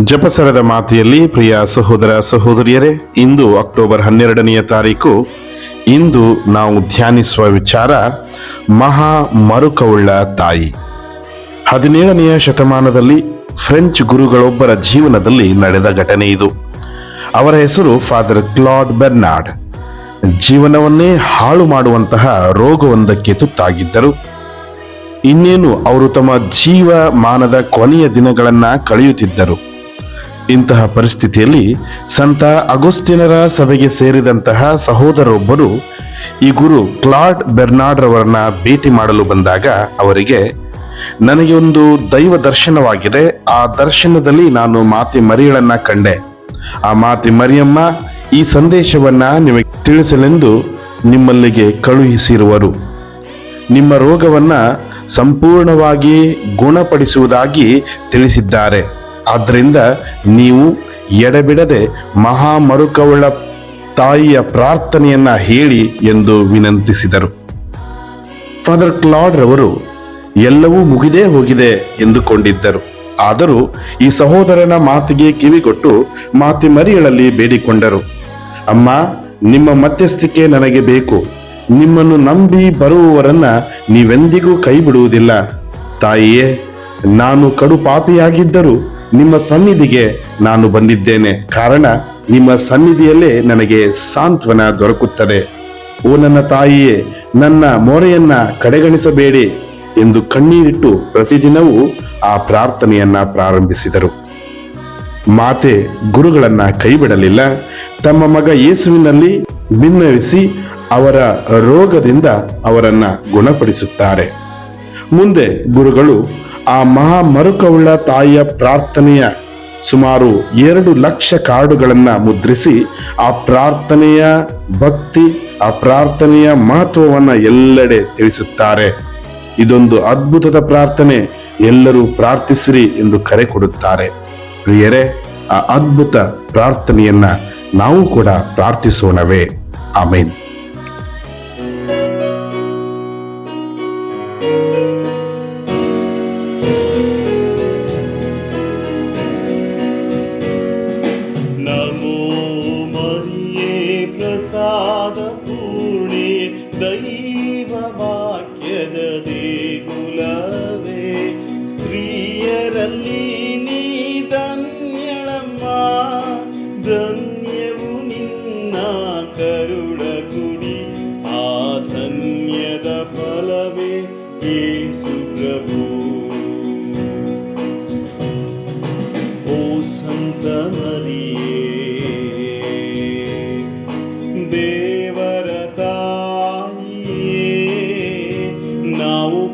ಜಪಸರದ ಮಾತೆಯಲ್ಲಿ ಪ್ರಿಯ ಸಹೋದರ ಸಹೋದರಿಯರೇ, ಇಂದು ಅಕ್ಟೋಬರ್ ಹನ್ನೆರಡನೆಯ ತಾರೀಕು, ಇಂದು ನಾವು ಧ್ಯಾನಿಸುವ ವಿಚಾರ ಮಹಾ ಮರುಕವುಳ್ಳ ತಾಯಿ. ಹದಿನೇಳನೆಯ ಶತಮಾನದಲ್ಲಿ ಫ್ರೆಂಚ್ ಗುರುಗಳೊಬ್ಬರ ಜೀವನದಲ್ಲಿ ನಡೆದ ಘಟನೆ ಇದು. ಅವರ ಹೆಸರು ಫಾದರ್ ಕ್ಲಾಡ್ ಬೆರ್ನಾಡ್ ಜೀವನವನ್ನೇ ಹಾಳು ಮಾಡುವಂತಹ ರೋಗವೊಂದಕ್ಕೆ ತುತ್ತಾಗಿದ್ದರು. ಇನ್ನೇನು ಅವರು ತಮ್ಮ ಜೀವಮಾನದ ಕೊನೆಯ ದಿನಗಳನ್ನು ಕಳೆಯುತ್ತಿದ್ದರು. ಇಂತಹ ಪರಿಸ್ಥಿತಿಯಲ್ಲಿ ಸಂತ ಅಗೋಸ್ಟಿನರ ಸಭೆಗೆ ಸೇರಿದಂತಹ ಸಹೋದರೊಬ್ಬರು ಈ ಗುರು ಕ್ಲಾಡ್ ಬೆರ್ನಾಡ್ ರವರನ್ನ ಭೇಟಿ ಮಾಡಲು ಬಂದಾಗ ಅವರಿಗೆ, ನನಗೆ ಒಂದು ದೈವ ದರ್ಶನವಾಗಿದೆ, ಆ ದರ್ಶನದಲ್ಲಿ ನಾನು ಮಾತೆ ಮರಿಯಳನ್ನ ಕಂಡೆ. ಆ ಮಾತೆ ಮರಿಯಮ್ಮ ಈ ಸಂದೇಶವನ್ನ ನಿಮಗೆ ತಿಳಿಸಲೆಂದು ನಿಮ್ಮಲ್ಲಿಗೆ ಕಳುಹಿಸಿರುವರು. ನಿಮ್ಮ ರೋಗವನ್ನ ಸಂಪೂರ್ಣವಾಗಿ ಗುಣಪಡಿಸುವುದಾಗಿ ತಿಳಿಸಿದ್ದಾರೆ. ಆದ್ದರಿಂದ ನೀವು ಎಡಬಿಡದೆ ಮಹಾ ಮರುಕವಳ ತಾಯಿಯ ಪ್ರಾರ್ಥನೆಯನ್ನ ಹೇಳಿ ಎಂದು ವಿನಂತಿಸಿದರು. ಫಾದರ್ ಕ್ಲಾಡ್ ರವರು, ಎಲ್ಲವೂ ಮುಗಿದೇ ಹೋಗಿದೆ ಎಂದುಕೊಂಡಿದ್ದರು. ಆದರೂ ಈ ಸಹೋದರನ ಮಾತಿಗೆ ಕಿವಿಗೊಟ್ಟು ಮಾತಿ ಮರಿಗಳಲ್ಲಿ ಬೇಡಿಕೊಂಡರು. ಅಮ್ಮ, ನಿಮ್ಮ ಮಧ್ಯಸ್ಥಿಕೆ ನನಗೆ ಬೇಕು. ನಿಮ್ಮನ್ನು ನಂಬಿ ಬರುವವರನ್ನ ನೀವೆಂದಿಗೂ ಕೈ ಬಿಡುವುದಿಲ್ಲ ತಾಯಿಯೇ, ನಾನು ಕಡು ಪಾಪಿಯಾಗಿದ್ದರೂ ನಿಮ್ಮ ಸನ್ನಿಧಿಗೆ ನಾನು ಬಂದಿದ್ದೇನೆ. ಕಾರಣ, ನಿಮ್ಮ ಸನ್ನಿಧಿಯಲ್ಲೇ ನನಗೆ ಸಾಂತ್ವನ ದೊರಕುತ್ತದೆ. ಓ ನನ್ನ ತಾಯಿಯೇ, ನನ್ನ ಮೊರೆಯನ್ನ ಕಡೆಗಣಿಸಬೇಡಿ ಎಂದು ಕಣ್ಣೀರಿಟ್ಟು ಪ್ರತಿದಿನವೂ ಆ ಪ್ರಾರ್ಥನೆಯನ್ನ ಪ್ರಾರಂಭಿಸಿದರು. ಮಾತೆ ಗುರುಗಳನ್ನ ಕೈಬಿಡಲಿಲ್ಲ. ತಮ್ಮ ಮಗ ಯೇಸುವಿನಲ್ಲಿ ಭಿನ್ನವಿಸಿ ಅವರ ರೋಗದಿಂದ ಅವರನ್ನ ಗುಣಪಡಿಸುತ್ತಾರೆ. ಮುಂದೆ ಗುರುಗಳು ಆ ಮಹಾ ಮರುಕವುಳ್ಳ ತಾಯಿಯ ಪ್ರಾರ್ಥನೆಯ ಸುಮಾರು ಎರಡು ಲಕ್ಷ ಕಾರ್ಡುಗಳನ್ನ ಮುದ್ರಿಸಿ ಆ ಪ್ರಾರ್ಥನೆಯ ಭಕ್ತಿ, ಆ ಪ್ರಾರ್ಥನೆಯ ಮಹತ್ವವನ್ನ ಎಲ್ಲೆಡೆ ತಿಳಿಸುತ್ತಾರೆ. ಇದೊಂದು ಅದ್ಭುತದ ಪ್ರಾರ್ಥನೆ. ಎಲ್ಲರೂ ಪ್ರಾರ್ಥಿಸಿರಿ ಎಂದು ಕರೆ ಕೊಡುತ್ತಾರೆ. ಪ್ರಿಯರೇ, ಆ ಅದ್ಭುತ ಪ್ರಾರ್ಥನೆಯನ್ನ ನಾವು ಕೂಡ ಪ್ರಾರ್ಥಿಸೋಣವೇ. ಆಮೇನ್.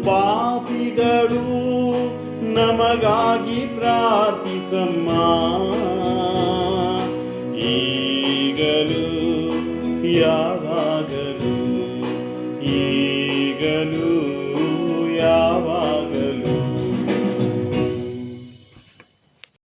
ಪಾಪಿಗಳು ನಮಗಾಗಿ ಪ್ರಾರ್ಥಿಸಮ್ಮ. ಈಗಲೂ ಯಾವಾಗಲೂ ಈಗಲೂ